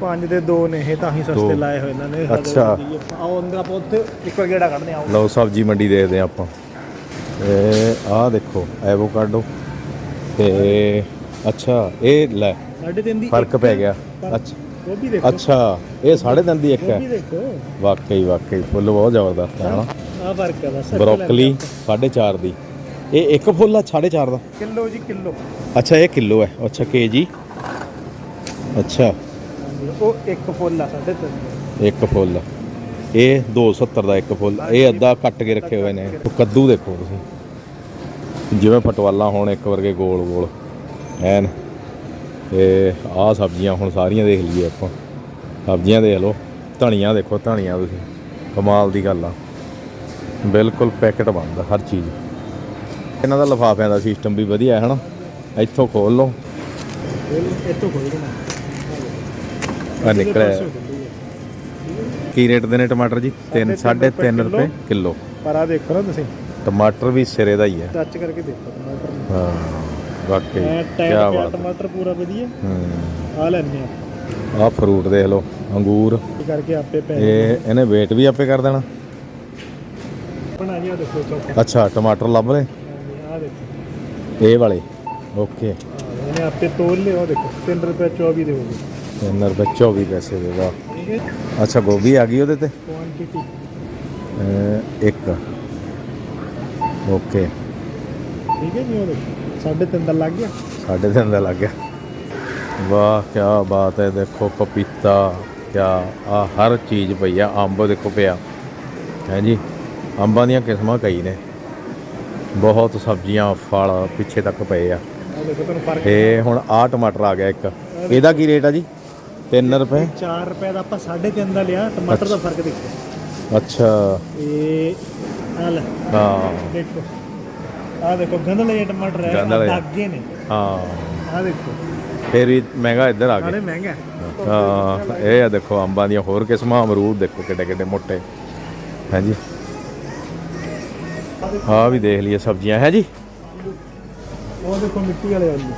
ਪੰਜ ਦੇ ਦੋ ਨੇ ਇਹ ਤਾਂ ਹੀ ਦੋ। ਸਸਤੇ ਲਾਏ ਹੋਏ ਇਹਨਾਂ ਨੇ ਸਾਡੇ ਅੱਛਾ। ਆਪਾਂ- ਆਓ ਅੰਦਰ ਆਪਾਂ ਉੱਥੇ ਇੱਕ ਵਾਰ ਗੇੜਾ ਕੱਢਦੇ ਆਓ। ਲਓ ਸਬਜ਼ੀ ਮੰਡੀ ਦੇਖਦੇ ਹਾਂ ਆਪਾਂ। ਇਹ ਆਹ ਦੇਖੋ ਐਵੋਕਾਡੋ। ਤੇ ਅੱਛਾ ਇਹ ਲੈ ਸਾਢੇ ਤਿੰਨ ਦੀ ਫ਼ਰਕ ਪੈ ਗਿਆ। ਅੱਛਾ। ਦੇਖੋ। ਅੱਛਾ ਇਹ ਸਾਢੇ ਤਿੰਨ ਦੀ ਇੱਕ ਗੋਭੀ ਹੈ ਦੇਖੋ। ਵਾਕਈ ਵਾਕਈ ਫੁੱਲ ਬਹੁਤ ਜ਼ਬਰਦਸਤ ਹੈ ਹਨਾ? ਆ ਫ਼ਰਕ ਹੈ ਬਸ ਬਰੋਕਲੀ 4.5 ਦੀ। ਇਹ ਇੱਕ ਫੁੱਲ ਆ 4.5 ਦਾ? ਕਿਲੋ ਜੀ ਕਿਲੋ। ਅੱਛਾ ਇਹ ਕਿਲੋ ਹੈ। ਅੱਛਾ ਕੇਜੀ ਅੱਛਾ। ਉਹ ਇੱਕ ਫੁੱਲ ਆ ਸਾਢੇ ਤਿੰਨ ਦਾ। ਇੱਕ ਫੁੱਲ। ਇਹ 270 ਦਾ ਇੱਕ ਫੁੱਲ। ਇਹ ਅੱਧਾ ਕੱਟ ਕੇ ਰੱਖੇ ਹੋਏ ਨੇ। ਉਹ ਕੱਦੂ ਦੇਖੋ ਤੁਸੀਂ। ਜਿਵੇਂ ਪਟਵਾਲਾ ਹੋਣ ਇੱਕ ਵਰਗੇ ਗੋਲ ਗੋਲ। ਐਨ। ਤੇ ਆਹ ਸਬਜ਼ੀਆਂ ਹੁਣ ਸਾਰੀਆਂ ਦੇਖ ਲਈਏ ਆਪਾਂ। ਸਬਜ਼ੀਆਂ ਦੇਖ ਲਓ। ਧਨੀਆ ਦੇਖੋ ਧਨੀਆ ਤੁਸੀਂ। ਕਮਾਲ ਦੀ ਗੱਲ ਆ। ਬਿਲਕੁਲ ਪੈਕਟ ਬੰਦ ਆ ਹਰ ਚੀਜ਼। ਇਹਨਾਂ ਦਾ ਲਿਫਾਫਿਆਂ ਦਾ ਸਿਸਟਮ ਵੀ ਵਧੀਆ ਹੈ ਹਨਾ? ਇੱਥੋਂ ਖੋਲ ਲਓ। ਇਹ ਤੋਂ ਖੋਲ ਦੇਣਾ। ਆ ਨਿਕਲਿਆ ਕੀ ਰੇਟ ਦੇ ਨੇ ਟਮਾਟਰ ਜੀ? 3 ਸਾਢੇ 3.5 ਤਿੰਨ ਰੁਪਏ ਕਿਲੋ। ਪਰ ਆ ਦੇਖੋ ਨਾ ਤੁਸੀਂ। ਟਮਾਟਰ ਵੀ ਸਿਰੇ ਦਾ ਹੀ ਹੈ। ਟੱਚ ਕਰਕੇ ਦੇਖੋ ਟਮਾਟਰ ਨੂੰ। ਹਾਂ ਵਾਕਈ ਐ ਕੀ ਟਾਈਟ ਪਿਆ ਬਾਤ। ਟਮਾਟਰ ਪੂਰਾ ਵਧੀਆ। ਹੂੰ। ਆ ਲੈਣੇ ਆ ਆਹ ਫਰੂਟ ਦੇਖ ਲਓ ਅੰਗੂਰ। ਇਹ ਕਰਕੇ ਆਪੇ ਪੈ ਇਹ ਇਹਨੇ weight ਵੀ ਆਪੇ ਕਰ ਦੇਣਾ। ਬਣਾ ਜੀ ਆ ਦੇਖੋ ਚੌਕਾ। ਅੱਛਾ ਟਮਾਟਰ ਲੱਭ ਲਏ? ਆ ਦੇਖੋ। ਇਹ ਵਾਲੇ ਓਕੇ। ਆਹ, ਇਹਨੇ ਆਪੇ ਤੋਲ ਲਿਓ ਦੇਖੋ। 3 ਰੁਪਏ 24 ਦੇ 3 ਰੁਪਏ 24 ਪੈਸੇ ਦੇ ਵਾਹ। ਠੀਕ ਹੈ ਅੱਛਾ ਗੋਭੀ ਆ ਗਈ ਉਹਦੇ ਤੇ? ਕੁਆਂਟੀਟੀ ਇੱਕ। ਓਕੇ। ਠੀਕ ਹੈ ਜੀ ਸਾਢੇ ਤਿੰਨ ਦਾ ਲੱਗ ਗਿਆ? ਸਾਢੇ ਤਿੰਨ ਦਾ ਲੱਗ ਗਿਆ। ਵਾਹ ਕੀ ਬਾਤ ਹੈ ਦੇਖੋ ਪਪੀਤਾ ਕਿਆ ਆ ਹਰ ਚੀਜ਼ ਪਈ ਆ ਅੰਬ ਦੇਖੋ ਪਿਆ। ਹੈ ਜੀ ਅੰਬਾਂ ਦੀਆਂ ਕਿਸਮਾਂ ਕਈ ਨੇ। ਬਹੁਤ ਸਬਜ਼ੀਆਂ ਫਲ ਪਿੱਛੇ ਤੱਕ ਪਏ ਆ। ਤੇ ਹੁਣ ਆ ਟਮਾਟਰ ਆ ਗਿਆ ਇੱਕ। ਇਹਦਾ ਕੀ ਰੇਟ ਆ ਜੀ? 3 ਰੁਪਏ? 4 ਰੁਪਏ ਦਾ ਆਪਾਂ ਸਾਢੇ ਤਿੰਨ ਦਾ ਲਿਆ ਟਮਾਟਰ ਦਾ ਫ਼ਰਕ ਦੇਖੋ। ਅੱਛਾ। ਇਹ ਆ ਲੈ। ਹਾਂ। ਦੇਖੋ। ਆ ਦੇਖੋ ਜਿਹੇ ਟਮਾਟਰ ਹੈ। ਦਾਗੇ ਨੇ। ਹਾਂ। ਆ ਦੇਖੋ। ਫੇਰ ਵੀ ਮਹਿੰਗਾ ਇੱਧਰ ਆ ਨਾਲੇ ਗਿਆ ਮਹਿੰਗਾ ਹੈ। ਇਹ ਆ ਦੇਖੋ ਅੰਬਾਂ ਦੀਆਂ ਹੋਰ ਕਿਸਮਾਂ ਅਮਰੂਦ ਦੇਖੋ ਕਿੱਡੇ ਕਿੱਡੇ ਮੋਟੇ। ਹੈ ਜੀ ਆ ਵੀ ਦੇਖ ਲਈਏ ਸਬਜ਼ੀਆਂ ਹੈ ਜੀ? ਉਹ ਦੇਖੋ ਮਿੱਟੀ ਵਾਲੇ ਆਲੂ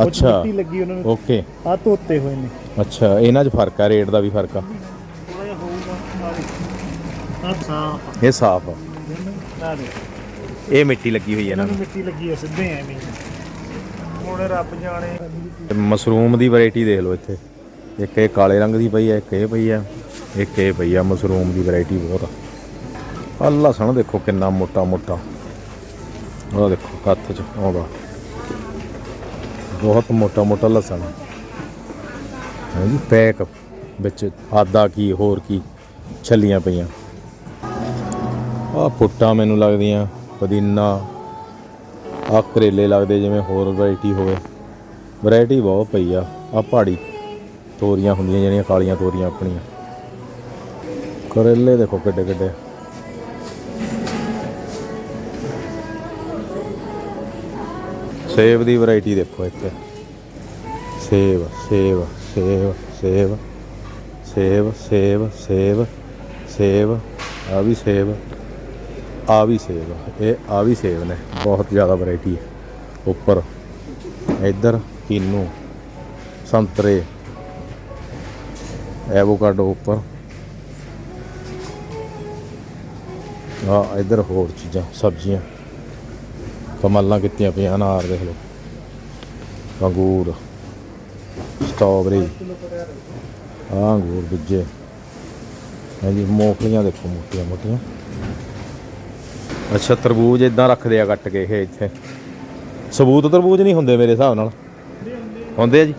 ਉਹ 'ਚ ਅੱਛਾ। ਮਿੱਟੀ ਲੱਗੀ ਉਹਨਾਂ ਨੂੰ। ਓਕੇ। ਆ ਧੋਤੇ ਹੋਏ ਨੇ। ਅੱਛਾ ਇਹਨਾਂ 'ਚ ਫ਼ਰਕ ਆ ਰੇਟ ਦਾ ਵੀ ਫ਼ਰਕ ਆ। ਥੋੜਾ ਜਿਹਾ ਹੋਊਗਾ ਆ ਦੇਖੋ ਆ ਸਾਫ਼ ਇਹ ਸਾਫ਼ ਆ। ਆ ਇਹ ਮਿੱਟੀ ਲੱਗੀ ਹੋਈ ਹੈ ਇਹਨਾਂ ਇਹਨਾਂ ਨੂੰ ਮਿੱਟੀ ਲੱਗੀ ਹੈ ਸਿੱਧੇ ਐਵੇਂ ਹੀ। ਹੁਣ ਰੱਬ ਜਾਣੇ। ਤੇ ਮਸ਼ਰੂਮ ਦੀ ਵੈਰਾਈਟੀ ਦੇਖ ਲਓ ਇੱਥੇ। ਇੱਕ ਇਹ ਕਾਲੇ ਰੰਗ ਦੀ ਪਈ ਹੈ ਇੱਕ ਇਹ ਪਈ ਹੈ ਇੱਕ ਇਹ ਪਈ ਆ ਮਸ਼ਰੂਮ ਦੀ ਵੈਰਾਈਟੀ ਬਹੁਤ ਆ। ਆਹ ਲਸਣ ਦੇਖੋ ਕਿੰਨਾ ਮੋਟਾ ਮੋਟਾ ਉਹ ਦੇਖੋ ਹੱਥ 'ਚ ਆਉਂਦਾ। ਬਹੁਤ ਮੋਟਾ ਮੋਟਾ ਲਸਣ। ਹੈ ਪੈਕ ਵਿੱਚ ਆਦਾ ਕੀ, ਹੋਰ ਕੀ ਛੱਲੀਆਂ ਪਈਆਂ। ਆ ਪੁੱਟਾਂ ਮੈਨੂੰ ਲੱਗਦੀਆਂ, ਪੁਦੀਨਾ, ਆ ਕਰੇਲੇ ਲੱਗਦੇ ਜਿਵੇਂ ਹੋਰ ਵੈਰਾਈਟੀ ਹੋਵੇ। ਵੈਰਾਈਟੀ ਬਹੁਤ ਪਈ ਆ ਆ ਪਹਾੜੀ ਤੋਰੀਆਂ ਹੁੰਦੀਆਂ ਜਿਹੜੀਆਂ ਕਾਲੀਆਂ ਤੋਰੀਆਂ ਆਪਣੀਆਂ। ਕਰੇਲੇ ਦੇਖੋ ਕਿੱਡੇ ਕਿੱਡੇ ਸੇਬ ਦੀ ਵੈਰਾਈਟੀ ਦੇਖੋ ਇੱਥੇ ਸੇਬ ਸੇਬ ਸੇਬ ਸੇਬ ਸੇਬ ਸੇਬ ਸੇਬ ਸੇਬ, ਆ ਵੀ ਸੇਬ, ਆ ਵੀ ਸੇਬ, ਇਹ ਆ ਵੀ ਸੇਬ ਨੇ, ਬਹੁਤ ਜ਼ਿਆਦਾ ਵੈਰਾਈਟੀ ਹੈ। ਉੱਪਰ, ਇੱਧਰ, ਕਿੰਨੂ, ਸੰਤਰੇ, ਐਵੋਕਾਡੋ ਉੱਪਰ। ਆ ਇੱਧਰ ਹੋਰ ਚੀਜ਼ਾਂ, ਸਬਜ਼ੀਆਂ। ਕਮਲਾਂ ਕਿਤੀਆਂ ਪਈਆਂ ਅਨਾਰ ਦੇਖ ਲਓ। ਅੰਗੂਰ, ਸਟ੍ਰਾਬੇਰੀ ਆ ਅੰਗੂਰ ਦੂਜੇ ਹਾਂਜੀ ਮੋਖਲੀਆਂ ਦੇਖੋ, ਮੋਟੀਆਂ ਮੋਟੀਆਂ। ਅੱਛਾ, ਤਰਬੂਜ ਇਦਾਂ ਰੱਖਦੇ ਆ ਕੱਟ ਕੇ ਇਹ ਇੱਥੇ। ਸਬੂਤ ਤਰਬੂਜ ਨਹੀਂ ਹੁੰਦੇ ਮੇਰੇ ਹਿਸਾਬ ਨਾਲ। ਹੁੰਦੇ ਆ ਜੀ।